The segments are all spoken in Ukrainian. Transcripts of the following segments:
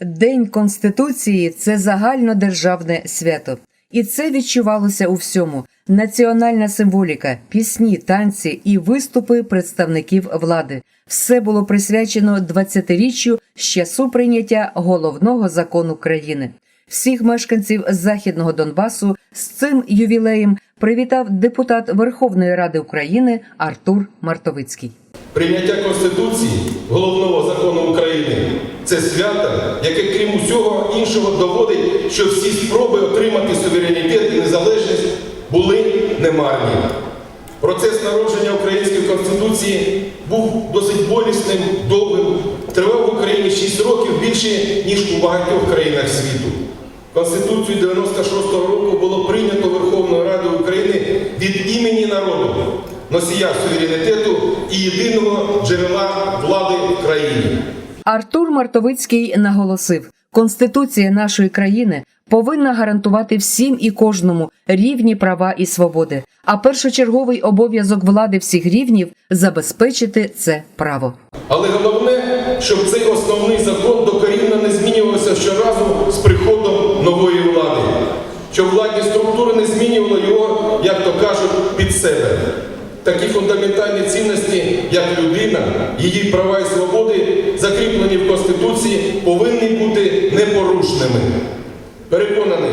День Конституції це загальнодержавне свято. І це відчувалося у всьому: національна символіка, пісні, танці і виступи представників влади. Все було присвячено 20-річчю з часу прийняття головного закону країни. Всіх мешканців західного Донбасу з цим ювілеєм привітав депутат Верховної Ради України Артур Мартовицький. Прийняття Конституції, головного закону України, це свято, яке, крім усього іншого, доводить, що всі спроби отримати суверенітет і незалежність були немарні. Процес народження української конституції був досить болісним, довгим, тривав в Україні 6 років більше, ніж у багатьох країнах світу. Конституцію 96-го року було прийнято Верховною Радою України від імені народу, носія суверенітету і єдиного джерела влади в країні. Артур Мартовицький наголосив: Конституція нашої країни повинна гарантувати всім і кожному рівні права і свободи. А першочерговий обов'язок влади всіх рівнів забезпечити це право. Але головне, щоб цей основний закон докорінно не змінювався щоразу з приходом нової Такі фундаментальні цінності, як людина, її права і свободи, закріплені в Конституції, повинні бути непорушними. Переконаний,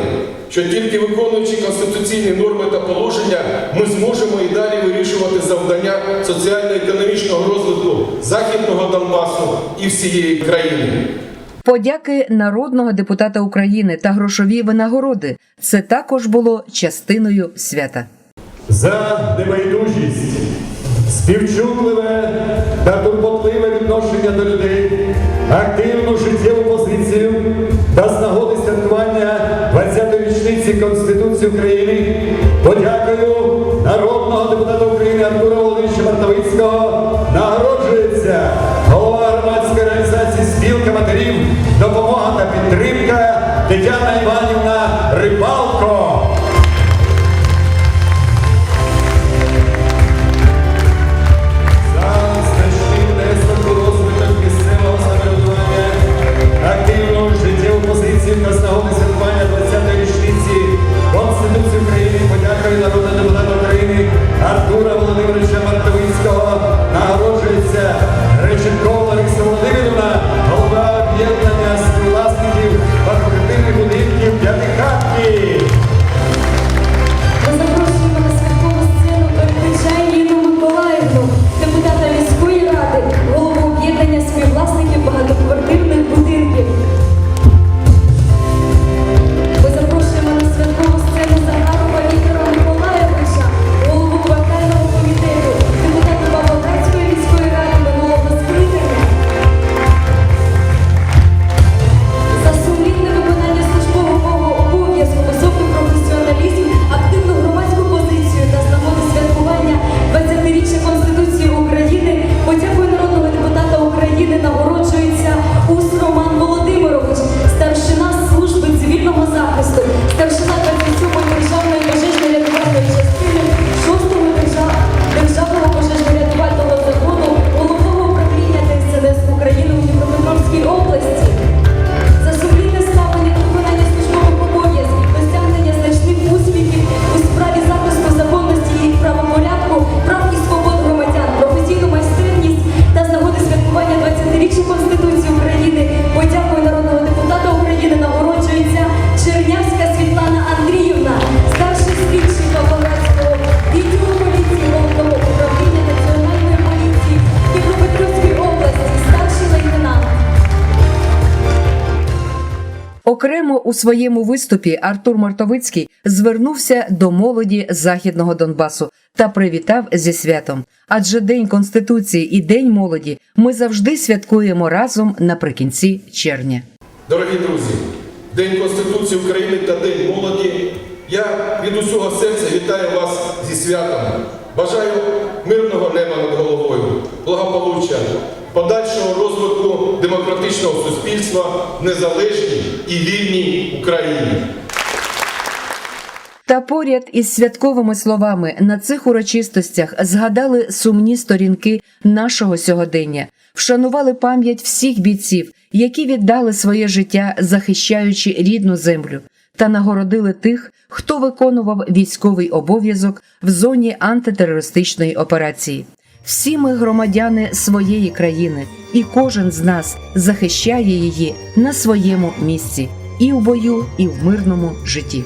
що тільки виконуючи конституційні норми та положення, ми зможемо і далі вирішувати завдання соціально-економічного розвитку Західного Донбасу і всієї країни. Подяки народного депутата України та грошові винагороди це також було частиною свята. За небайдужість, співчутливе та турботливе відношення до людей, активну життєву позицію та з нагоди святкування 20-ї річниці Конституції України подякую народного депутата України Артура Окремо у своєму виступі Артур Мартовицький звернувся до молоді західного Донбасу та привітав зі святом. Адже День Конституції і День молоді ми завжди святкуємо разом наприкінці червня. Дорогі друзі, День Конституції України та День молоді. Я від усього серця вітаю вас зі святом. Бажаю мирного неба над головою, благополуччя, подальшого розвитку демократичного суспільства в незалежній і вільній Україні. Та поряд із святковими словами на цих урочистостях згадали сумні сторінки нашого сьогодення, вшанували пам'ять всіх бійців, які віддали своє життя, захищаючи рідну землю, та нагородили тих, хто виконував військовий обов'язок в зоні антитерористичної операції. Всі ми громадяни своєї країни, і кожен з нас захищає її на своєму місці і в бою, і в мирному житті.